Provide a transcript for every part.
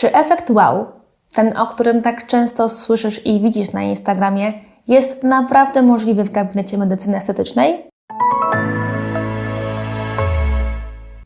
Czy efekt wow, ten o którym tak często słyszysz i widzisz na Instagramie, jest naprawdę możliwy w gabinecie medycyny estetycznej?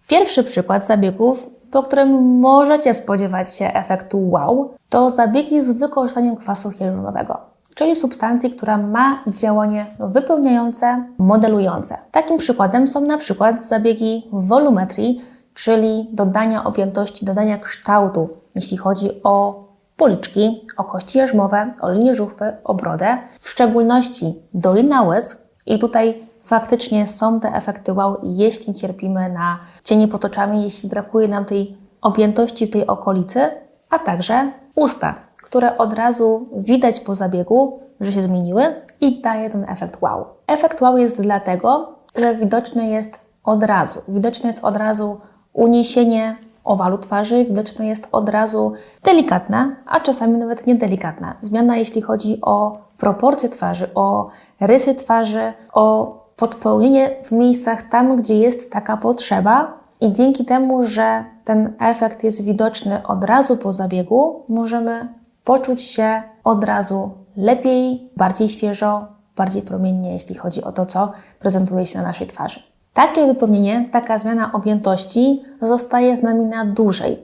Pierwszy przykład zabiegów, po którym możecie spodziewać się efektu wow, to zabiegi z wykorzystaniem kwasu hialuronowego, czyli substancji, która ma działanie wypełniające, modelujące. Takim przykładem są na przykład zabiegi wolumetrii, czyli dodania objętości, dodania kształtu, jeśli chodzi o policzki, o kości jarzmowe, o linię żuchwy, o brodę, w szczególności dolina łez i tutaj faktycznie są te efekty wow, jeśli cierpimy na cienie pod oczami, jeśli brakuje nam tej objętości w tej okolicy, a także usta, które od razu widać po zabiegu, że się zmieniły i daje ten efekt wow. Efekt wow jest dlatego, że widoczny jest od razu. Widoczne jest od razu uniesienie owalu twarzy, widoczne jest od razu delikatna, a czasami nawet niedelikatna zmiana, jeśli chodzi o proporcje twarzy, o rysy twarzy, o podpełnienie w miejscach tam, gdzie jest taka potrzeba. I dzięki temu, że ten efekt jest widoczny od razu po zabiegu, możemy poczuć się od razu lepiej, bardziej świeżo, bardziej promiennie, jeśli chodzi o to, co prezentuje się na naszej twarzy. Takie wypełnienie, taka zmiana objętości zostaje z nami na dłużej.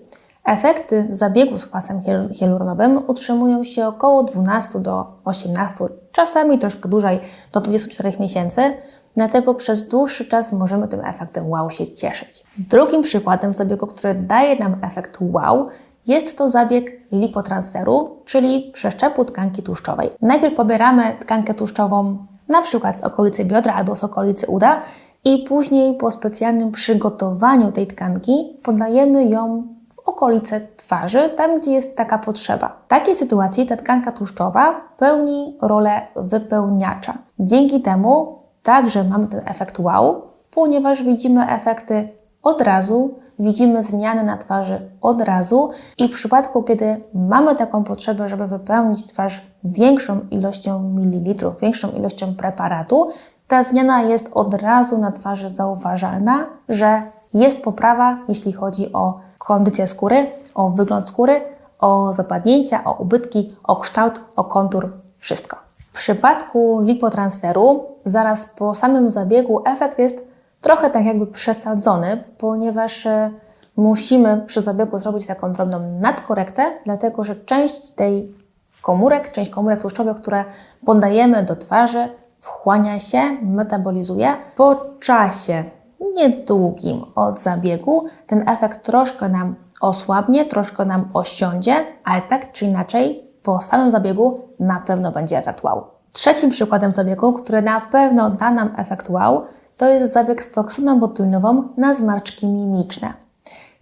Efekty zabiegu z kwasem hialuronowym utrzymują się około 12 do 18, czasami troszkę dłużej, do 24 miesięcy, dlatego przez dłuższy czas możemy tym efektem wow się cieszyć. Drugim przykładem zabiegu, który daje nam efekt wow, jest to zabieg lipotransferu, czyli przeszczepu tkanki tłuszczowej. Najpierw pobieramy tkankę tłuszczową na przykład z okolicy biodra albo z okolicy uda i później po specjalnym przygotowaniu tej tkanki podajemy ją w okolice twarzy, tam gdzie jest taka potrzeba. W takiej sytuacji ta tkanka tłuszczowa pełni rolę wypełniacza. Dzięki temu także mamy ten efekt wow, ponieważ widzimy efekty od razu, widzimy zmiany na twarzy od razu i w przypadku, kiedy mamy taką potrzebę, żeby wypełnić twarz większą ilością mililitrów, większą ilością preparatu, ta zmiana jest od razu na twarzy zauważalna, że jest poprawa, jeśli chodzi o kondycję skóry, o wygląd skóry, o zapadnięcia, o ubytki, o kształt, o kontur, wszystko. W przypadku lipotransferu, zaraz po samym zabiegu, efekt jest trochę tak jakby przesadzony, ponieważ e, musimy przy zabiegu zrobić taką drobną nadkorektę, dlatego że część tej komórek, część komórek tłuszczowych, które podajemy do twarzy, wchłania się, metabolizuje. Po czasie niedługim od zabiegu ten efekt troszkę nam osłabnie, troszkę nam osiądzie, ale tak czy inaczej po samym zabiegu na pewno będzie efekt wow. Trzecim przykładem zabiegu, który na pewno da nam efekt wow, to jest zabieg z toksyną botulinową na zmarszczki mimiczne.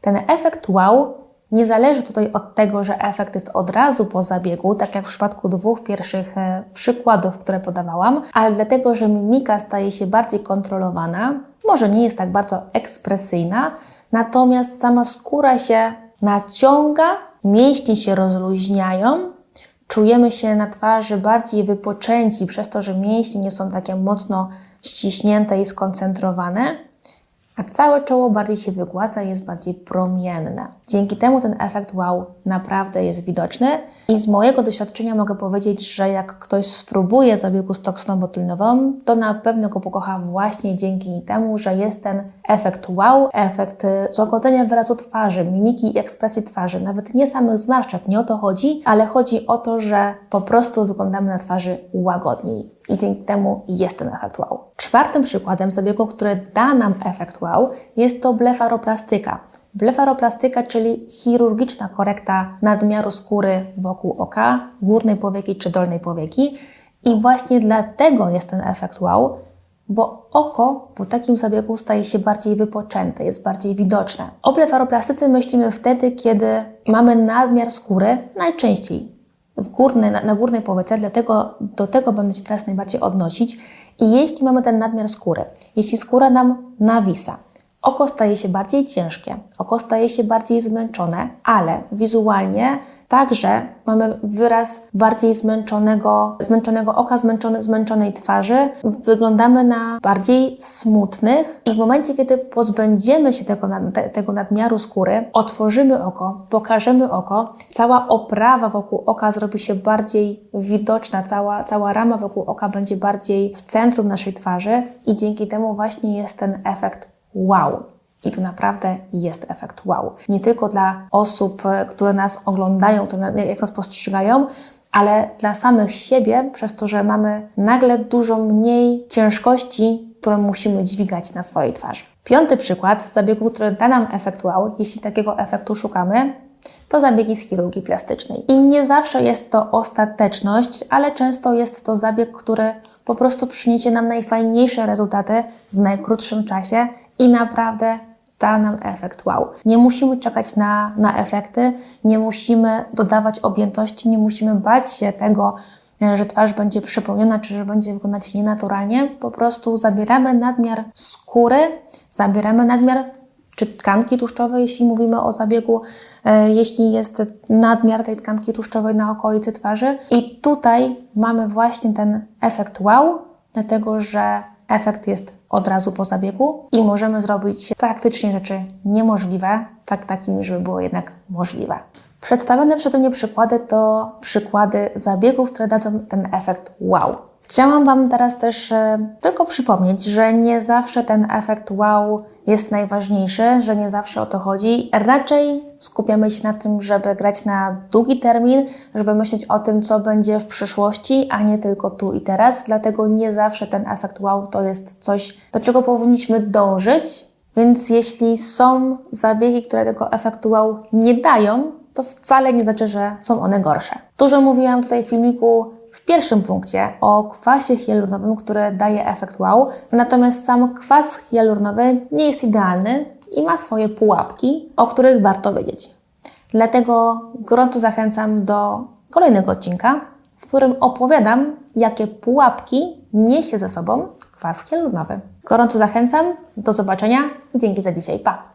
Ten efekt wow nie zależy tutaj od tego, że efekt jest od razu po zabiegu, tak jak w przypadku dwóch pierwszych e, przykładów, które podawałam, ale dlatego, że mimika staje się bardziej kontrolowana, może nie jest tak bardzo ekspresyjna, natomiast sama skóra się naciąga, mięśnie się rozluźniają, czujemy się na twarzy bardziej wypoczęci przez to, że mięśnie nie są takie mocno ściśnięte i skoncentrowane a całe czoło bardziej się wygładza jest bardziej promienne. Dzięki temu ten efekt wow naprawdę jest widoczny i z mojego doświadczenia mogę powiedzieć, że jak ktoś spróbuje zabiegu z toksyną botulinową, to na pewno go pokocha właśnie dzięki temu, że jest ten efekt wow, efekt y, złagodzenia wyrazu twarzy, mimiki i ekspresji twarzy, nawet nie samych zmarszczek, nie o to chodzi, ale chodzi o to, że po prostu wyglądamy na twarzy łagodniej i dzięki temu jest ten efekt wow. Czwartym przykładem zabiegu, który da nam efekt wow, jest to blefaroplastyka. Blefaroplastyka, czyli chirurgiczna korekta nadmiaru skóry wokół oka, górnej powieki czy dolnej powieki. I właśnie dlatego jest ten efekt wow, bo oko po takim zabiegu staje się bardziej wypoczęte, jest bardziej widoczne. O blefaroplastyce myślimy wtedy, kiedy mamy nadmiar skóry, najczęściej w górnej, na, na górnej powiece, dlatego do tego będę się teraz najbardziej odnosić. I jeśli mamy ten nadmiar skóry, jeśli skóra nam nawisa, oko staje się bardziej ciężkie, oko staje się bardziej zmęczone, ale wizualnie także mamy wyraz bardziej zmęczonego, zmęczonego oka, zmęczone, zmęczonej twarzy. Wyglądamy na bardziej smutnych i w momencie, kiedy pozbędziemy się tego, te, tego nadmiaru skóry, otworzymy oko, pokażemy oko, cała oprawa wokół oka zrobi się bardziej widoczna, cała, cała rama wokół oka będzie bardziej w centrum naszej twarzy i dzięki temu właśnie jest ten efekt wow. I tu naprawdę jest efekt wow. Nie tylko dla osób, które nas oglądają, na- jak nas postrzegają, ale dla samych siebie, przez to, że mamy nagle dużo mniej ciężkości, które musimy dźwigać na swojej twarzy. Piąty przykład zabiegu, który da nam efekt wow, jeśli takiego efektu szukamy, to zabiegi z chirurgii plastycznej. I nie zawsze jest to ostateczność, ale często jest to zabieg, który po prostu przyniesie nam najfajniejsze rezultaty w najkrótszym czasie i naprawdę da nam efekt wow. Nie musimy czekać na, na efekty, nie musimy dodawać objętości, nie musimy bać się tego, e, że twarz będzie przypełniona, czy że będzie wyglądać nienaturalnie. Po prostu zabieramy nadmiar skóry, zabieramy nadmiar czy tkanki tłuszczowej, jeśli mówimy o zabiegu, e, jeśli jest nadmiar tej tkanki tłuszczowej na okolicy twarzy. I tutaj mamy właśnie ten efekt wow, dlatego że efekt jest od razu po zabiegu i możemy zrobić praktycznie rzeczy niemożliwe, tak takimi, żeby było jednak możliwe. Przedstawione przeze mnie przykłady to przykłady zabiegów, które dadzą ten efekt wow. Chciałam Wam teraz też e, tylko przypomnieć, że nie zawsze ten efekt wow jest najważniejszy, że nie zawsze o to chodzi. Raczej skupiamy się na tym, żeby grać na długi termin, żeby myśleć o tym, co będzie w przyszłości, a nie tylko tu i teraz. Dlatego nie zawsze ten efekt wow to jest coś, do czego powinniśmy dążyć. Więc jeśli są zabiegi, które tego efektu wow nie dają, to wcale nie znaczy, że są one gorsze. Dużo mówiłam tutaj w filmiku pierwszym punkcie o kwasie hialuronowym, który daje efekt wow, natomiast sam kwas hialuronowy nie jest idealny i ma swoje pułapki, o których warto wiedzieć. Dlatego gorąco zachęcam do kolejnego odcinka, w którym opowiadam, jakie pułapki niesie ze sobą kwas hialuronowy. Gorąco zachęcam, do zobaczenia i dzięki za dzisiaj. Pa!